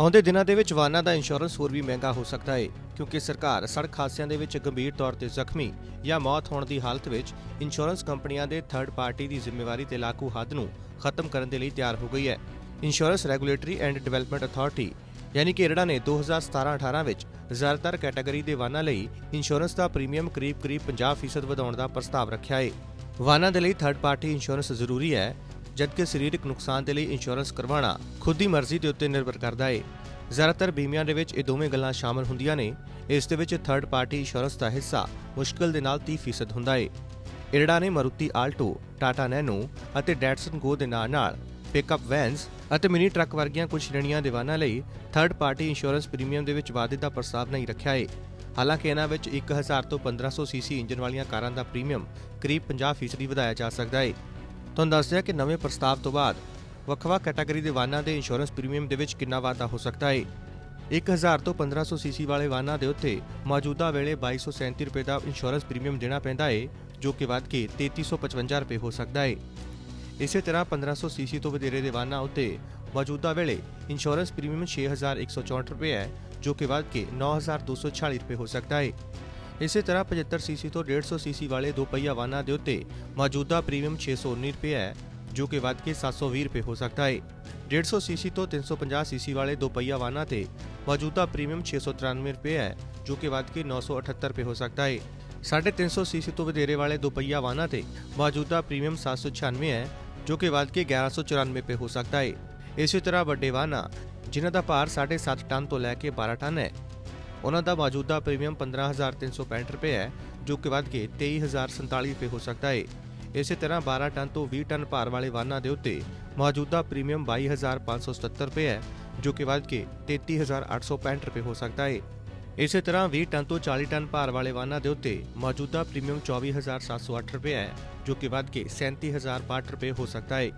ਆਉਂਦੇ ਦਿਨਾਂ ਦੇ ਵਿੱਚ ਵਾਹਨਾਂ ਦਾ ਇੰਸ਼ੋਰੈਂਸ ਹੋਰ ਵੀ ਮਹਿੰਗਾ ਹੋ ਸਕਦਾ ਹੈ ਕਿਉਂਕਿ ਸਰਕਾਰ ਸੜਕ ਹਾਦਸਿਆਂ ਦੇ ਵਿੱਚ ਗੰਭੀਰ ਤੌਰ ਤੇ ਜ਼ਖਮੀ ਜਾਂ ਮੌਤ ਹੋਣ ਦੀ ਹਾਲਤ ਵਿੱਚ ਇੰਸ਼ੋਰੈਂਸ ਕੰਪਨੀਆਂ ਦੇ ਥਰਡ ਪਾਰਟੀ ਦੀ ਜ਼ਿੰਮੇਵਾਰੀ ਤੇ ਲਾਗੂ ਹੱਦ ਨੂੰ ਖਤਮ ਕਰਨ ਦੇ ਲਈ ਤਿਆਰ ਹੋ ਗਈ ਹੈ। Insurance regulatory and development authority ਯਾਨੀ ਕਿ ਇਰੜਾ ਨੇ 2017-18 ਵਿੱਚ ਜ਼ਿਆਦਾਤਰ ਕੈਟਾਗਰੀ ਦੇ ਵਾਹਨਾਂ ਲਈ ਇੰਸ਼ੋਰੈਂਸ ਦਾ ਪ੍ਰੀਮੀਅਮ ਕਰੀਬ-ਕਰੀਬ 50% ਵਧਾਉਣ ਦਾ ਪ੍ਰਸਤਾਵ ਰੱਖਿਆ ਹੈ ਵਾਹਨਾਂ ਦੇ ਲਈ ਥਰਡ ਪਾਰਟੀ ਇੰਸ਼ੋਰੈਂਸ ਜ਼ਰੂਰੀ ਹੈ ਜਦਕਿ ਸਰੀਰਕ ਨੁਕਸਾਨ ਦੇ ਲਈ ਇੰਸ਼ੋਰੈਂਸ ਕਰਵਾਉਣਾ ਖੁਦ ਦੀ ਮਰਜ਼ੀ ਦੇ ਉੱਤੇ ਨਿਰਭਰ ਕਰਦਾ ਹੈ ਜ਼ਿਆਦਾਤਰ ਬੀਮਿਆਂ ਦੇ ਵਿੱਚ ਇਹ ਦੋਵੇਂ ਗੱਲਾਂ ਸ਼ਾਮਲ ਹੁੰਦੀਆਂ ਨੇ। ਇਸ ਦੇ ਵਿੱਚ ਥਰਡ ਪਾਰਟੀ ਇੰਸ਼ੋਰੈਂਸ ਦਾ ਹਿੱਸਾ ਮੁਸ਼ਕਲ ਦੇ ਨਾਲ 30% ਹੁੰਦਾ ਹੈ ਇਰੜਾ ਨੇ ਮਾਰੂਤੀ ਆਲਟੋ, ਟਾਟਾ ਨੈਨੋ ਅਤੇ ਡੈਟਸਨ ਗੋ ਦੇ ਨਾਲ ਨਾਲ ਪਿਕਅਪ ਵੈਨਸ ਅਤੇ ਮਿਨੀ ਟਰੱਕ ਵਰਗੀਆਂ ਕੁਝ ਸ਼੍ਰੇਣੀਆਂ ਦੇ ਵਾਹਨਾਂ ਲਈ ਥਰਡ ਪਾਰਟੀ ਇੰਸ਼ੋਰੈਂਸ ਪ੍ਰੀਮੀਅਮ ਦੇ ਵਿੱਚ ਵਾਧੇ ਦਾ ਪ੍ਰਸਤਾਵ ਨਹੀਂ ਰੱਖਿਆ ਹੈ ਹਾਲਾਂਕਿ ਇਹਨਾਂ ਵਿੱਚ 1000 ਤੋਂ 1500 ਸੀਸੀ ਇੰਜਨ ਵਾਲੀਆਂ ਕਾਰਾਂ ਦਾ ਪ੍ਰੀਮੀਅਮ ਕਰੀਬ 50% ਵਧਾਇਆ ਜਾ ਸਕਦਾ ਹੈ ਤੁਹਾਨੂੰ ਦੱਸ ਦਿਆਂ ਕਿ ਨਵੇਂ ਪ੍ਰਸਤਾਵ ਤੋਂ ਬਾਅਦ ਵੱਖ-ਵੱਖ ਕੈਟਾਗਰੀ ਦੇ ਵਾਹਨਾਂ ਦੇ ਇੰਸ਼ੋਰੈਂਸ ਪ੍ਰੀਮੀਅਮ ਦੇ ਵਿੱਚ ਕਿੰਨਾ ਵਾਧਾ ਹੋ ਸਕਦਾ ਹੈ 1000 ਤੋਂ 1500 ਸੀਸੀ ਵਾਲੇ ਵਾਹਨਾਂ ਦੇ ਉੱਤੇ ਮੌਜੂਦਾ ਵੇਲੇ 2237 ਰੁਪਏ ਦਾ ਇੰਸ਼ੋਰੈਂਸ ਪ੍ਰੀਮੀਅਮ ਦੇਣਾ ਪੈਂਦਾ ਹੈ ਜੋ ਕਿ ਵੱਧ ਕੇ 3355 ਰੁਪਏ ਹੋ ਸਕਦਾ ਹੈ ਇਸੇ ਤਰ੍ਹਾਂ 1500 ਸੀਸੀ ਤੋਂ ਵਧੇਰੇ ਦੇ ਵਾਹਨਾਂ ਉੱਤੇ ਮੌਜੂਦਾ ਵੇਲੇ ਇੰਸ਼ੋਰੈਂਸ ਪ੍ਰੀਮੀਅਮ 6164 ਰੁਪਏ ਹੈ, ਜੋ ਕਿ ਵੱਧ ਕੇ 9246 ਰੁਪਏ ਹੋ ਸਕਦਾ ਹੈ ਇਸੇ ਤਰ੍ਹਾਂ 75 ਸੀਸੀ ਤੋਂ 150 ਸੀਸੀ ਵਾਲੇ ਦੋ ਪਹੀਆ ਵਾਹਨਾਂ ਦੇ ਉੱਤੇ ਮੌਜੂਦਾ ਪ੍ਰੀਮੀਅਮ 619 ਰੁਪਏ ਹੈ, ਜੋ ਕਿ ਵੱਧ ਕੇ 720 ਰੁਪਏ ਹੋ ਸਕਦਾ ਹੈ 150 ਸੀਸੀ ਤੋਂ 350 ਸੀਸੀ ਵਾਲੇ ਦੋ ਪਹੀਆ ਵਾਹਨਾਂ ਤੇ ਮੌਜੂਦਾ ਪ੍ਰੀਮੀਅਮ 693 ਰੁਪਏ ਹੈ, ਜੋ ਕਿ ਵੱਧ ਕੇ 978 ਰੁਪਏ ਹੋ ਸਕਦਾ ਹੈ 350 ਸੀਸੀ ਤੋਂ ਵਧੇਰੇ ਵਾਲੇ ਦੋ ਪਹੀਆ ਵਾਹਨਾਂ ਤੇ ਮੌਜੂਦਾ ਪ੍ਰੀਮੀਅਮ 796 ਹੈ, ਜੋ ਕਿ ਵੱਧ ਕੇ 1194 ਰੁਪਏ ਹੋ ਸਕਦਾ ਹੈ ਇਸੇ ਤਰ੍ਹਾਂ ਵੱਡੇ ਵਾਹਨਾਂ, ਜਿਨ੍ਹਾਂ ਦਾ ਭਾਰ 7.5 ਟਨ ਤੋਂ ਲੈ ਕੇ 12 ਟਨ ਹੈ ਉਹਨਾਂ ਦਾ ਮੌਜੂਦਾ ਪ੍ਰੀਮੀਅਮ 15365 ਰੁਪਏ ਹੈ, ਜੋ ਕਿ ਵੱਧ ਕੇ 23047 ਰੁਪਏ ਹੋ ਸਕਦਾ ਹੈ ਇਸੇ ਤਰ੍ਹਾਂ 12 ਟਨ ਤੋਂ 20 ਟਨ ਭਾਰ ਵਾਲੇ ਵਾਹਨਾਂ ਦੇ ਉੱਤੇ ਮੌਜੂਦਾ ਪ੍ਰੀਮੀਅਮ 22577 ਰੁਪਏ ਹੈ, ਜੋ ਕਿ ਵੱਧ ਕੇ 33865 ਰੁਪਏ ਹੋ ਸਕਦਾ ਹੈ ਇਸੇ ਤਰ੍ਹਾਂ 20 ਟਨ ਤੋਂ 40 ਟਨ ਭਾਰ ਵਾਲੇ ਵਾਹਨਾਂ ਦੇ ਉੱਤੇ ਮੌਜੂਦਾ ਪ੍ਰੀਮੀਅਮ 24708 ਰੁਪਏ ਹੈ, ਜੋ ਕਿ ਵੱਧ ਕੇ 37062 ਰੁਪਏ ਹੋ ਸਕਦਾ ਹੈ